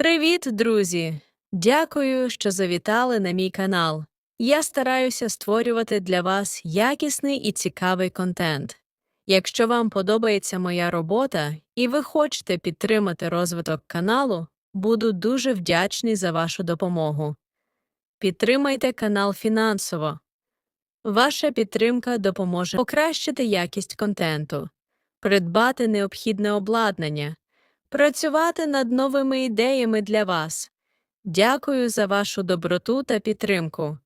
Привіт, друзі! Дякую, що завітали на мій канал. Я стараюся створювати для вас якісний і цікавий контент. Якщо вам подобається моя робота і ви хочете підтримати розвиток каналу, буду дуже вдячний за вашу допомогу. Підтримайте канал фінансово. Ваша підтримка допоможе покращити якість контенту, придбати необхідне обладнання, працювати над новими ідеями для вас. Дякую за вашу доброту та підтримку.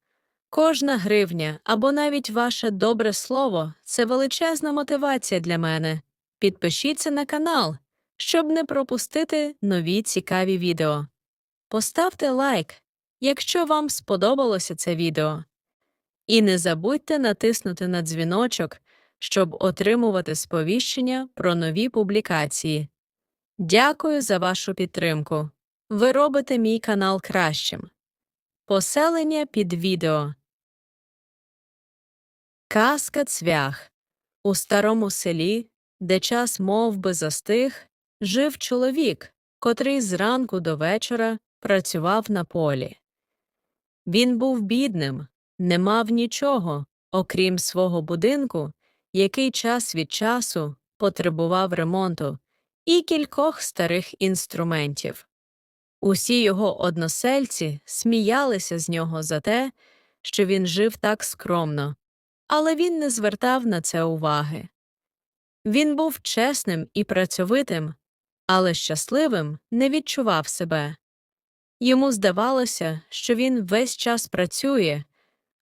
Кожна гривня або навіть ваше добре слово це величезна мотивація для мене. Підпишіться на канал, щоб не пропустити нові цікаві відео. Поставте лайк, якщо вам сподобалося це відео. І не забудьте натиснути на дзвіночок, щоб отримувати сповіщення про нові публікації. Дякую за вашу підтримку. Ви робите мій канал кращим. Поселення під відео. Казка цвях. У старому селі, де час мов би застиг, жив чоловік, котрий зранку до вечора працював на полі. Він був бідним, не мав нічого, окрім свого будинку, який час від часу потребував ремонту, і кількох старих інструментів. Усі його односельці сміялися з нього за те, що він жив так скромно, але він не звертав на це уваги. Він був чесним і працьовитим, але щасливим не відчував себе. Йому здавалося, що він весь час працює,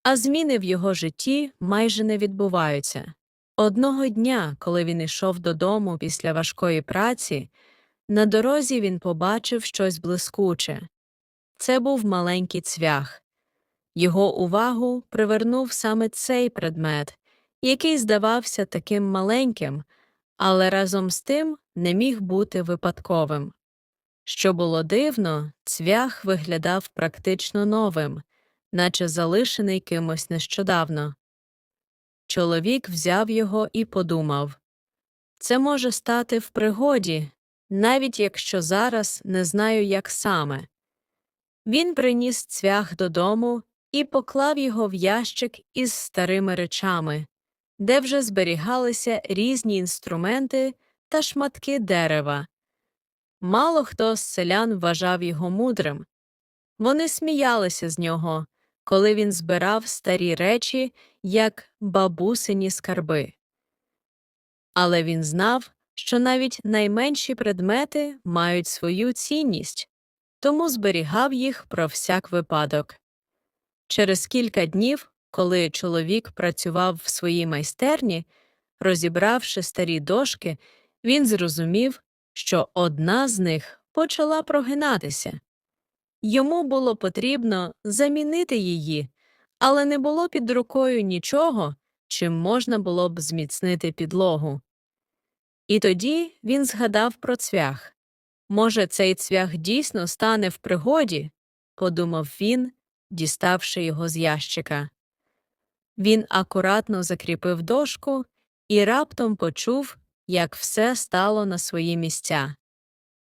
а зміни в його житті майже не відбуваються. Одного дня, коли він ішов додому після важкої праці, на дорозі він побачив щось блискуче. Це був маленький цвях. Його увагу привернув саме цей предмет, який здавався таким маленьким, але разом з тим не міг бути випадковим. Що було дивно, цвях виглядав практично новим, наче залишений кимось нещодавно. Чоловік взяв його і подумав це може стати в пригоді, навіть якщо зараз не знаю, як саме. Він приніс цвях додому і поклав його в ящик із старими речами, де вже зберігалися різні інструменти та шматки дерева. Мало хто з селян вважав його мудрим. Вони сміялися з нього, коли він збирав старі речі, як бабусині скарби. Але він знав, що навіть найменші предмети мають свою цінність, тому зберігав їх про всяк випадок. Через кілька днів, коли чоловік працював в своїй майстерні, розібравши старі дошки, він зрозумів, що одна з них почала прогинатися. Йому було потрібно замінити її, але не було під рукою нічого, чим можна було б зміцнити підлогу. І тоді він згадав про цвях. Може, цей цвях дійсно стане в пригоді, подумав він, діставши його з ящика. Він акуратно закріпив дошку і раптом почув, як все стало на свої місця.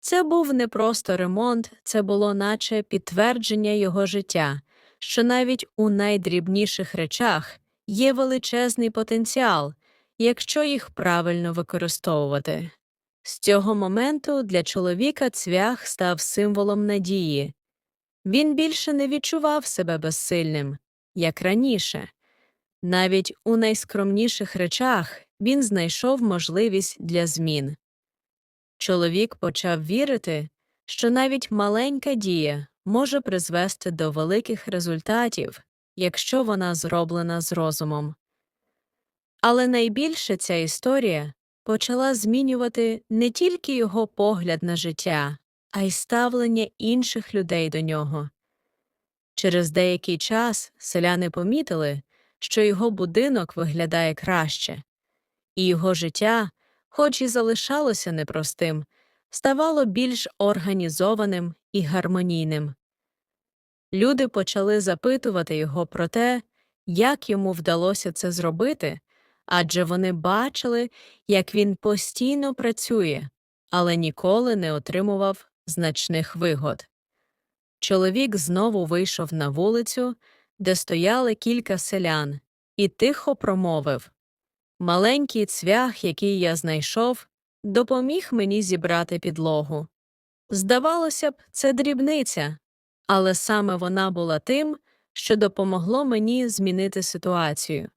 Це був не просто ремонт, це було наче підтвердження його життя, що навіть у найдрібніших речах є величезний потенціал, якщо їх правильно використовувати. З цього моменту для чоловіка цвях став символом надії. Він більше не відчував себе безсильним, як раніше. Навіть у найскромніших речах він знайшов можливість для змін. Чоловік почав вірити, що навіть маленька дія може призвести до великих результатів, якщо вона зроблена з розумом. Але найбільше ця історія почала змінювати не тільки його погляд на життя, а й ставлення інших людей до нього. Через деякий час селяни помітили, що його будинок виглядає краще, і його життя, хоч і залишалося непростим, ставало більш організованим і гармонійним. Люди почали запитувати його про те, як йому вдалося це зробити, адже вони бачили, як він постійно працює, але ніколи не отримував значних вигод. Чоловік знову вийшов на вулицю, де стояли кілька селян, і тихо промовив Маленький цвях, який я знайшов, допоміг мені зібрати підлогу. Здавалося б, це дрібниця, але саме вона була тим, що допомогло мені змінити ситуацію.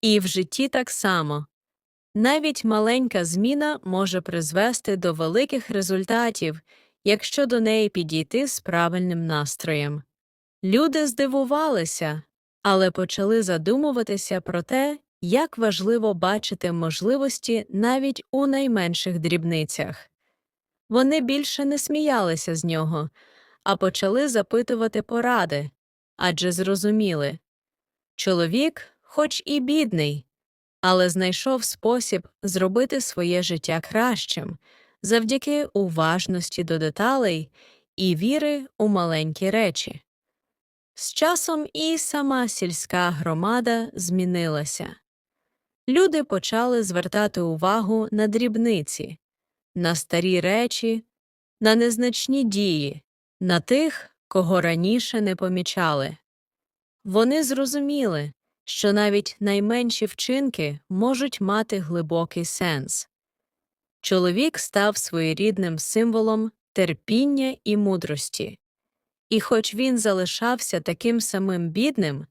І в житті так само. Навіть маленька зміна може призвести до великих результатів, якщо до неї підійти з правильним настроєм. Люди здивувалися, але почали задумуватися про те, як важливо бачити можливості навіть у найменших дрібницях. Вони більше не сміялися з нього, а почали запитувати поради, адже зрозуміли чоловік, хоч і бідний, але знайшов спосіб зробити своє життя кращим завдяки уважності до деталей і віри у маленькі речі. З часом і сама сільська громада змінилася. Люди почали звертати увагу на дрібниці, на старі речі, на незначні дії, на тих, кого раніше не помічали. Вони зрозуміли, що навіть найменші вчинки можуть мати глибокий сенс. Чоловік став своєрідним символом терпіння і мудрості, і хоч він залишався таким самим бідним,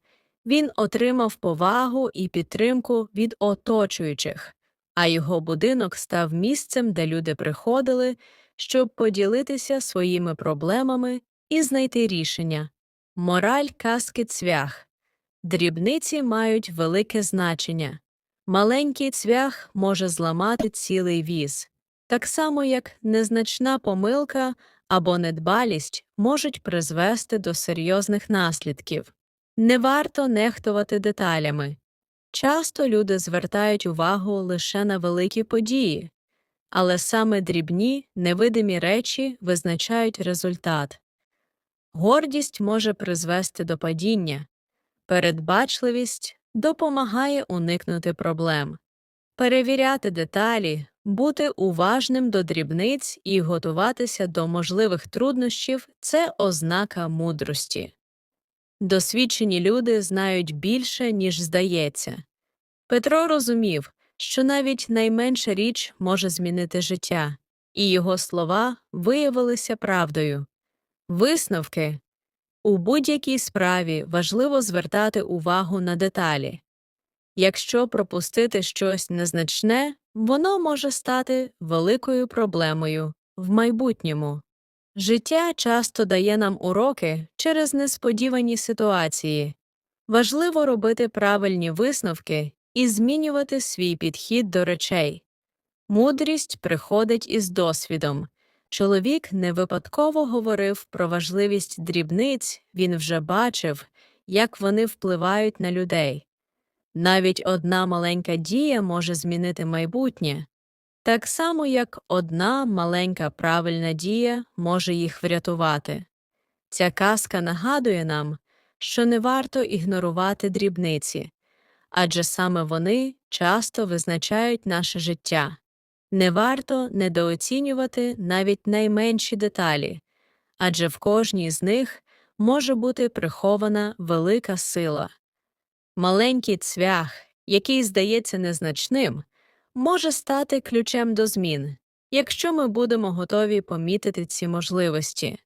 він отримав повагу і підтримку від оточуючих, а його будинок став місцем, де люди приходили, щоб поділитися своїми проблемами і знайти рішення. Мораль казки цвях. Дрібниці мають велике значення. Маленький цвях може зламати цілий віз, так само як незначна помилка або недбалість можуть призвести до серйозних наслідків. Не варто нехтувати деталями. Часто люди звертають увагу лише на великі події, але саме дрібні, невидимі речі визначають результат. Гордість може призвести до падіння, передбачливість допомагає уникнути проблем, перевіряти деталі, бути уважним до дрібниць і готуватися до можливих труднощів це ознака мудрості. Досвідчені люди знають більше, ніж здається. Петро розумів, що навіть найменша річ може змінити життя, і його слова виявилися правдою. Висновки у будь-якій справі важливо звертати увагу на деталі. Якщо пропустити щось незначне, воно може стати великою проблемою в майбутньому. Життя часто дає нам уроки через несподівані ситуації. Важливо робити правильні висновки і змінювати свій підхід до речей. Мудрість приходить із досвідом. Чоловік не випадково говорив про важливість дрібниць, він вже бачив, як вони впливають на людей. Навіть одна маленька дія може змінити майбутнє, так само як одна маленька правильна дія може їх врятувати. Ця казка нагадує нам, що не варто ігнорувати дрібниці, адже саме вони часто визначають наше життя. Не варто недооцінювати навіть найменші деталі, адже в кожній з них може бути прихована велика сила. Маленький цвях, який здається незначним, може стати ключем до змін, якщо ми будемо готові помітити ці можливості.